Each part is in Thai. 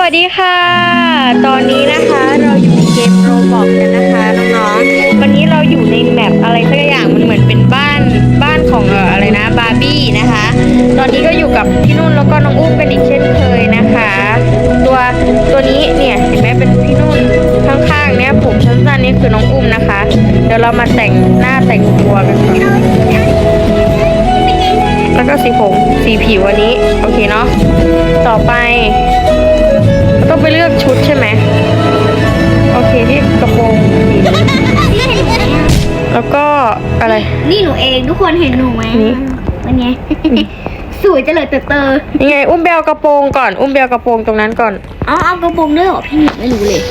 วัสดีค่ะ ตอนนี้นะคะเราอยู่ในเกมโรบอกกันนะคะน้องๆ วันนี้เราอยู่ในแมปอะไรสักอย่างมันเหมือนเป็นบ้านบ้านของอะไรนะบาร์บี้นะคะ ตอนนี้ก็อยู่กับพี่นุ่นแล้วก็น้องอุ้มกันอีกเช่นเคยนะคะ ตัวตัวนี้เนี่ยเห็นไหมเป็นพี่นุ่นข้างๆเนี่ยผมสั้นๆนี่คือน้องอุ้มนะคะ เดี๋ยวเรามาแต่งหน้าแต่งตัวกันก่อนแล้วก็สีผมสีผิวอันนี้โอเคเนาะต่อไป ต้องไปเลือกชุดใช่ไหมโอเคที่กระโปรงสีนี้แล้วก็อะไร นี่หนูเองทุกคนเห็นหนูไหมนี่เป็นไงสวยเจริญเติบโตยังไงอุ้มเบลกระโปรงก่อนอุ้มเบลกระโปรงตรงนั้นก่อน เอาเอากระโปรงด้วยเหรอพี่หนูไม่รู้เลย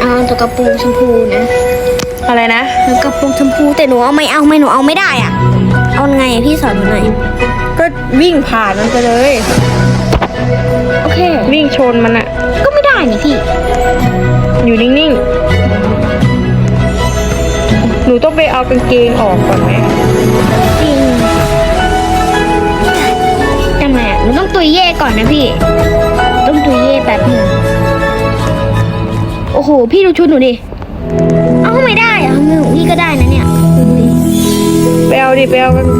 เอาตัวกระโปรงชมพูนะอะไรนะหนูกระโปรงชมพูแต่หนูเอาไม่เอาไม่หนูเอาไม่ได้อะ เอาไงอะพี่สอนหนูหน่อยก็วิ่งผ่านมันไปเลย โอเค วิ่งชนมันอะก็ไม่ได้นี่พี่ อยู่นิ่งๆ หนูต้องไปเอากางเกงออกก่อนไหมจริงทำไมอะหนูต้องตุยเย่ก่อนนะพี่ ต้องตุยเย่แป๊บหนึงโอ้โห พี่ดูชุดหนูดิ เอาไม่ได้อะทำไมของพี่ก็ได้นะเนี่ยดูดิไปเอาดิไปเอากันแ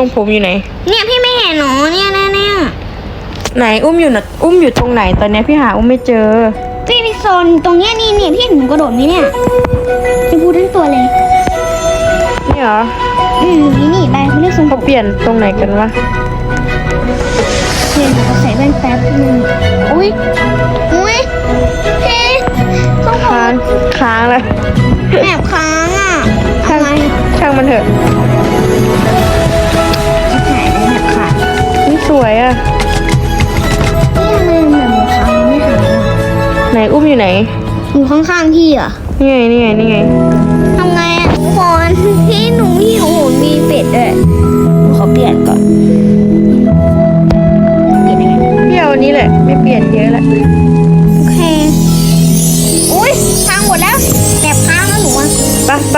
รงผมอยู่ไหน เนี่ยพี่ไม่เห็นเนาะเนี่ยเนี่ยเนี่ยไหนอุ้มอยู่น่ะอุ้มอยู่ตรงไหนตอนเนี้ยพี่หาอุ้มไม่เจอ พี่ไปโซนตรงเนี้ยนี่เนี่ยพี่เห็นหนูกระโดดไหมเนี่ยจะพูดทั้งตัวเลยนี่เหรออืมนี่นี่ไปเขาเรียกทรงผเขามเปลี่ยนตรงไหนกันวะเพียนหนูก็ใส่แว่นแป๊บนึงอุ้ยอุ้ยพี่ทรงผมค้างค้างเลยแอบค้างอะทำไมช่างมันเถอะ วยอะนี่ทำไหนูค้าไม่หายอะไหนอุ้มอยู่ไหนอยู่ข้างๆพี่อะนี่ไงนี่ไงนี่ไงทำไงอะทุกคนพี่หนูหิวมีเป็ดด้วยหนูขอเปลี่ยนก่อนเปลี่ยนยังไงพี่เอาอันนี้แหละ ไม่เปลี่ยนเยอะละโอเคอุ้ยค้างหมดแล้วแอบค้างแล้วหนูอะไปะป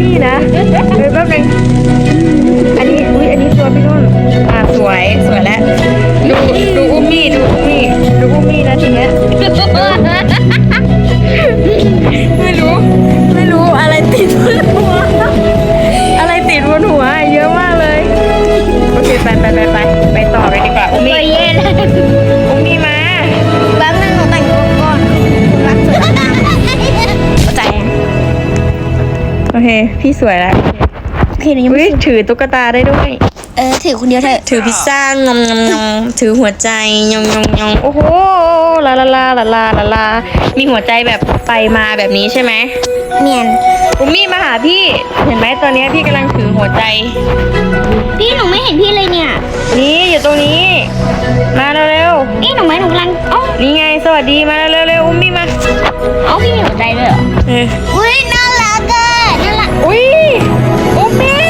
นี่นะเดี๋ยวแป๊บนึงอันนี้อุ้ยอันนี้ตัวพี่นุ่นอ่าสวยสวยแล้วดูดูอุ้มมี่ดูอุ้มมี่ดูอุ้มมี่นะทีเนี้ย พี่สวยแล้วโอเคหนูยังอุ้ไม่ยถือตุ๊กตาได้ด้วย เออถือคนเดียวเถอะถือพิซซ่างอมงอมงอมถือหัวใจยองยองยองโอ้โหลาลาลาลาลาลาลา มีหัวใจแบบไปมาแบบนี้ใช่ไหมเนียนอุ้มมี่มาหาพี่ เห็นไหมตอนนี้พี่กำลังถือหัวใจ พี่หนูไม่เห็นพี่เลยเนี่ยนี่อยู่ตรงนี้ มาเร็วนี่หนูไหมหนูกำลังเอ้าๆนี่ไงสวัสดีมาเร็วๆเร็วอุ้มมี่มาเอ้าพี่มีหัวใจด้วยเหรอเอออุ้ยน่ารักอะน่ารัก อุ้ยอุ้มมี่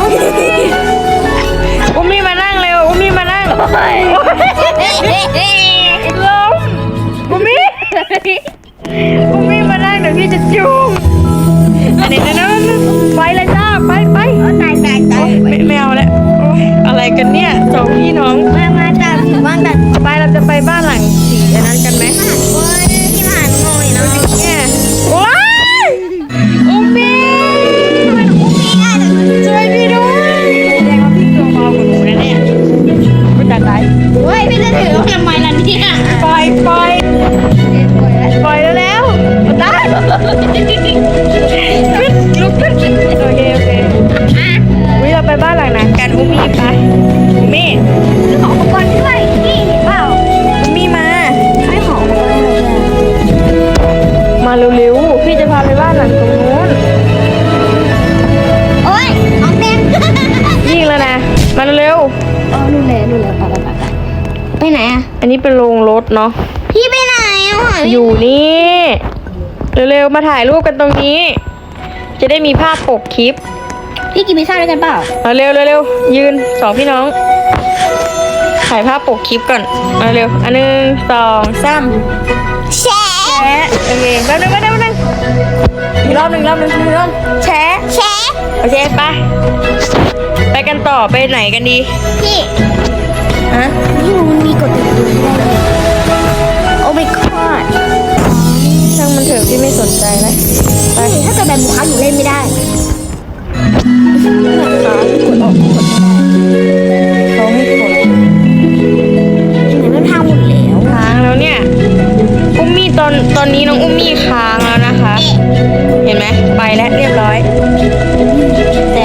อุ้มมี่อุ้มมี่มานั่งเร็วอุ้มมี่มานั่งล้มอุ้มมี่อุ้มมี่มา ไปไหนอะๆอันนี้เป็นโรงรถเนาะ พี่ไปไหนอะหอยอยู่นี่เร็วๆมาถ่ายรูปกันตรงนี้ จะได้มีภาพปกคลิป พี่กินพิซซ่าด้วยกันเปล่ามาเร็วเร็วๆยืนสองพี่น้อง ถ่ายภาพปกคลิปก่อนมาเร็วอันหนึ่งสองสามแชะแชะโอเคแป๊บนึงแป๊บนึงแป๊บนึงอีกรอบหนึ่งรอบหนึ่งหนึ่งรอบแชะแชะโอเคไปไปกันต่อไปไหนกันดี พี่ ฮะนี่มันมีกดติดอยู่ได้เลยโอ้ my god ช่างมันเถอะพี่ไม่สนใจแล้วไปพี่ถ้าเกิดแบบหมูค้างอยู่เล่นไม่ได้แบบค้างกดออกกดไม่ได้เขาให้กดไหนมันทางหมดแล้วค้างแล้วเนี่ย อุ้มมี่ตอนตอนนี้น้องอุ้มมี่ค้างแล้วนะคะ เห็นไหมไปแล้วเรียบร้อยแต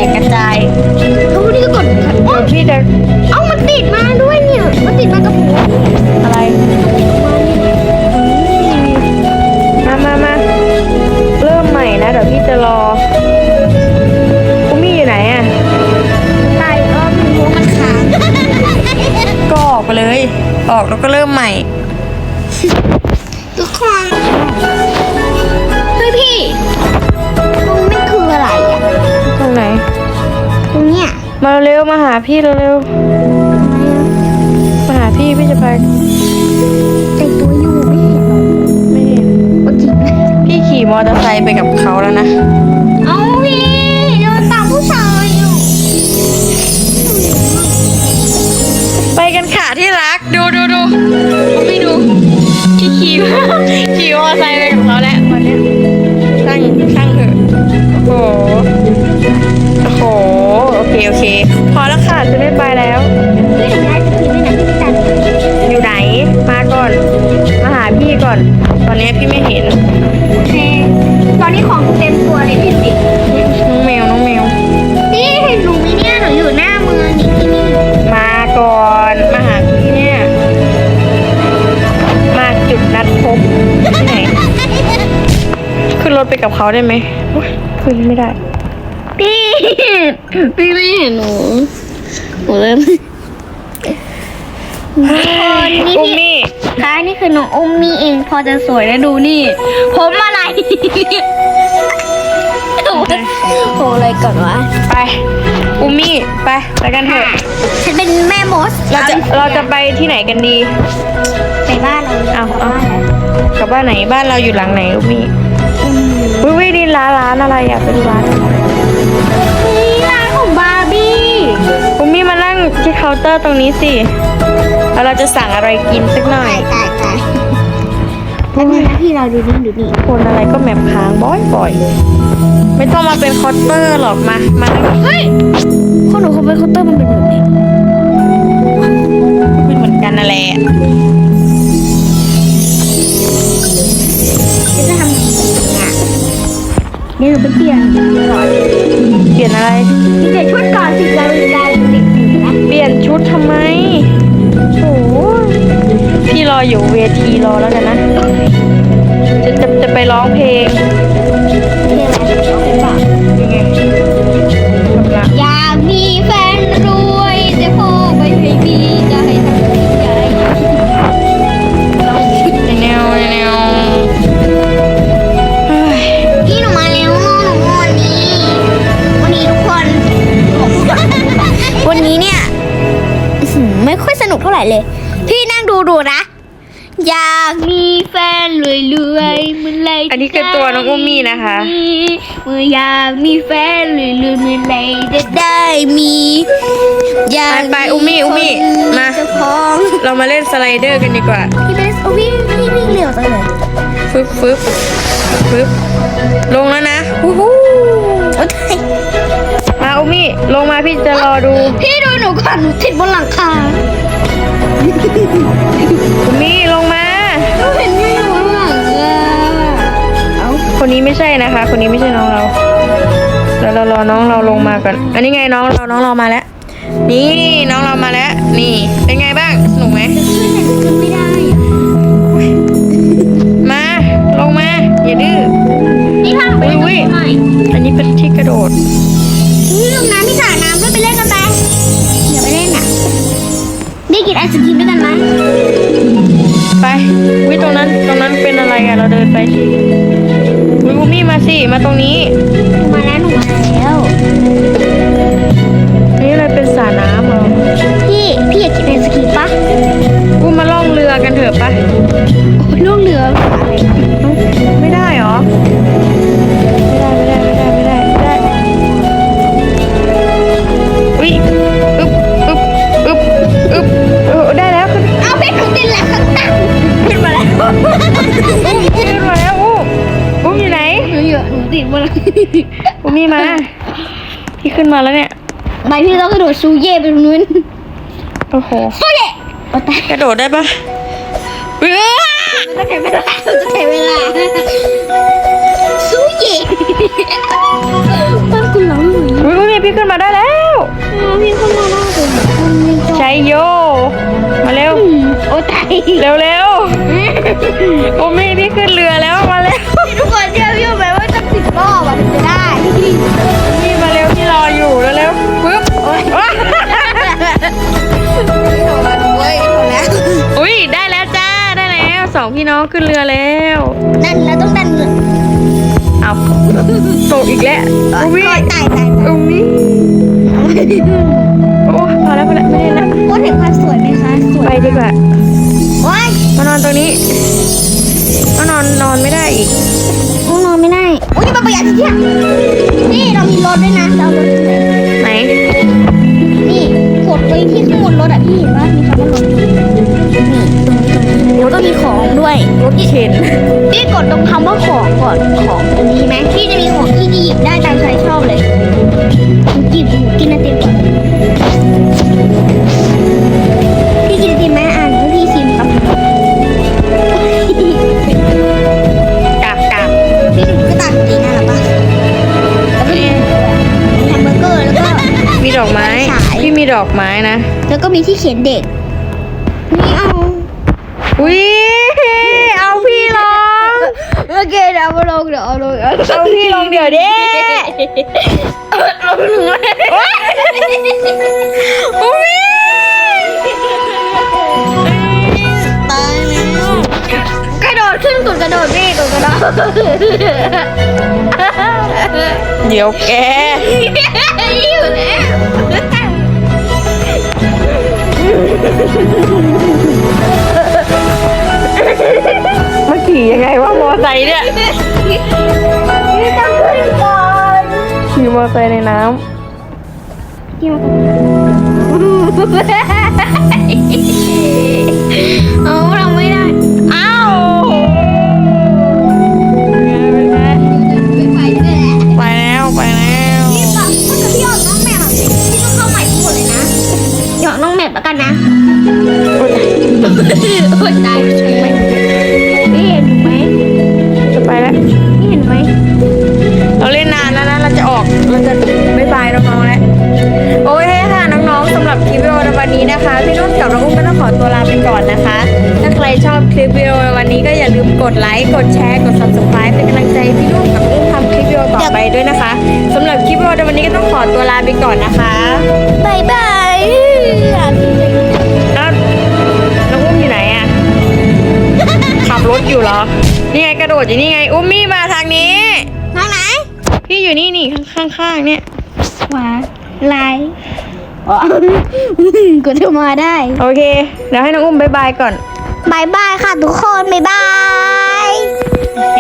มาเร็วมาหาพี่เร็วๆมาหาพี่พี่จะไปแต่งตัวอยู่ไม่เห็นหรอไม่เห็นโอ้จริงนะพี่ขี่มอเตอร์ไซค์ไปกับเขาแล้วนะเอาพี่โดนตามผู้ชายอยู่ ไปกันค่ะที่รัก ดูดูดูไม่ดูพี่ขี่ขี่มอเตอร์ไซค์ พี่ไม่เห็น โอเค ตอนนี้ของเต็มตัวเลยพี่ดูดิน้องแมวน้องแมวพี่เห็นหนูไหมเนี่ยหนูอยู่หน้าเมืองนี่ที่นี่มาก่อน มาหาพี่เนี่ย มาจุดนัดพบที่ไหน ขึ้นรถไปกับเขาได้ไหมโอ๊ยขึ้นไม่ได้ พี่ พี่ไม่เห็นหนูหนูเริ่มคนนี่ อุ้มพี่ มี่ค่ะนี่คือน้องอุ้มมี่เอง พอจะสวยแล้วดูนี่ ผมอะไรโอ้อะไรก่อนวะ ไป อุ้มมี่ไปไปกันเถอะ ฉันเป็นแม่มดเราจะเราจะไปที่ไหนกันดีไปบ้านเราเอาเอากลับบ้านไหนบ้านเราอยู่หลังไหนอุ้มมี่วิวินี่ร้านร้านอะไรอะไปดูร้านอะไรนี่ร้ ที่เคาน์เตอร์ตรงนี้สิ แล้วเราจะสั่งอะไรกินสักหน่อย ตายตายแล้วนี่นะพี่เราดูนี่ดูนี่คนอะไรก็แมปค้างบ่อยๆ ไม่ต้องมาเป็นคอสเตอร์หรอกมา มา เฮ้ยคนหนู อตัวน้องอุ้มมี่นะคะเมื่ออยากมีแฟนรวยรวยๆเมื่อไหรจะได้มีอยากไปๆอุ้มมี่อุ้มมี่มาเจ้าของเรามาเล่นสไลเดอร์กันดีกว่าพี่เบสโอ้พี่พี่วิ่งเร็วจังเลยฟึบฟึบฟึบลงแล้วนะวู้ฮู้โอ้ยมาอุมี่ลงมาพี่จะรอดูพี่ดูหนูก่อนหนูติดบนหลังคาอุมี่ลงมา หนูเห็นพี่ นนี้ไม่ใช่นะคะ คนนี้ไม่ใช่น้องเราเราเรารอน้องเราลงมาก่อน อันนี้ไงน้องเราน้องเรามาแล้ว นี่น้องเรามาแล้ว นี่เป็นไงบ้างสนุกไหมจะขึ้นแต่จะขึ้นไม่ได้อะมาลงมาอย่าดื้อนี่พาหนูไปเล่นกับอุ๊ยหน่อยอันนี้เป็นที่กระโดดนี่ลงน้ำที่สระน้ำด้วยไปเล่นกันไปอย่าไปเล่นอะได้กินไอศกรีมด้วยกันไหมไปวิตรงนั้นตรงนั้นเป็นอะไรอะเราเดินไป สิวิวูมี่มาสิ มาตรงนี้หนูมาแล้วหนูมาแล้ว นี่อะไรเป็นสระน้ำเหรอ มาแล้วเนี่ยใบพี่ต้องกระโดดซูเย่ไปตรงนู้นโอ้โหซูเย่โอ้ตายกระโดดได้ปะเอ้อจะใช้เวลาจะใช้เวลาซูเย่บ้านคุณหลังหนูอุ้ยอุ้ยพี่ขึ้นมาได้แล้วพี่คนมาหน้าเลยมันไม่จบใช้โย มาเร็วอืมโอ้ตายเร็วเร็วโอ้ไม่พี่ขึ้นเรือแล้ว ได้แล้วจ้าได้แล้วสองพี่น้องขึ้นเรือแล้วนั่นเราต้องดันเอาตกอีกแล้วอุ้ยตายตายตายอุ้ยโอ้พอแล้วพอแล้วไม่ได้แล้วพูดถึงความสวยไหมคะสวยไปดีกว่าว้ายมานอนตรงนี้มานอนนอนไม่ได้อีกห้องนอนไม่ได้โอ้ยมาประหยัดสิเนี่ยนี่เรามีรถด้วยนะเรารถไหนนี่กดไปที่ข้างบนรถอะพี่เห็นว่ามีคำว่ารถ แล้วก็มีของด้วยรถเข็นพี่กดตรงคำว่าของก่อนของตรงนี้ไหมพี่จะมีของที่หยิบได้ตามใจชอบเลยหยิบกินไอติมก่อนพี่กินไอติมไหมอ่านให้พี่ชิมครับกราบกราบพี่ดูก็ตัดดีนะหรอปะแล้วก็มีแฮมเบอร์เกอร์แล้วก็มีดอกไม้ฉายพี่มีดอกไม้นะ แล้วก็มีที่เขียนเด็กนี่เอา อุ้ยเอาพี่ลงโอเคเดี๋ยวมาลงเดี๋ยวเอาลงเอาเอาพี่ลงเดี๋ยวดิลงหนึ่งเลยอุ้ยตายแล้วกระโดดขึ้นตุดกระโดดพี่ตุดกระโดดเดี๋ยวแก อยู่แล้วมา ขี่ยังไงวะมอไซค์เนี่ยพี่ต้องขึ้นก่อนขี่มอไซค์ในน้พี่มาเอาเราไม่ได้ำอ้าวไม่ไปด้วยแหละไปแล้วไปแล้วพี่แบบถ้าเกิดพี่ออกน้องแมปอะพี่ต้องเข้าใหม่ทั้งหมดเลยนะหยอกน้องแมปแล้วกันนะโอ๊ยโอ๊ยตาย ก่อนนะคะ ถ้าใครชอบคลิปวิดีโอในวันนี้ก็อย่าลืมกดไลค์ กดแชร์ กด subscribe เป็นกำลังใจให้พี่นุ่นกับน้องอุ้มทำคลิปวิดีโอต่อไปด้วยนะคะสำหรับคลิปวิดีโอในวันนี้ก็ต้องขอตัวลาไปก่อนนะคะบายบายแล้วน้องอุ้มอยู่ไหนอะขับรถอยู่เหรอ นี่ไงกระโดดอยู่นี่ไง อุ้มมี่มาทางนี้ทางไหน พี่อยู่นี่นี่ข้างๆเนี่ยขวาลาย อ๋อ กดเข้ามาได้โอเค เดี๋ยวให้น้องอุ้มบายบายก่อน บายบายค่ะทุกคน บายบาย โอเค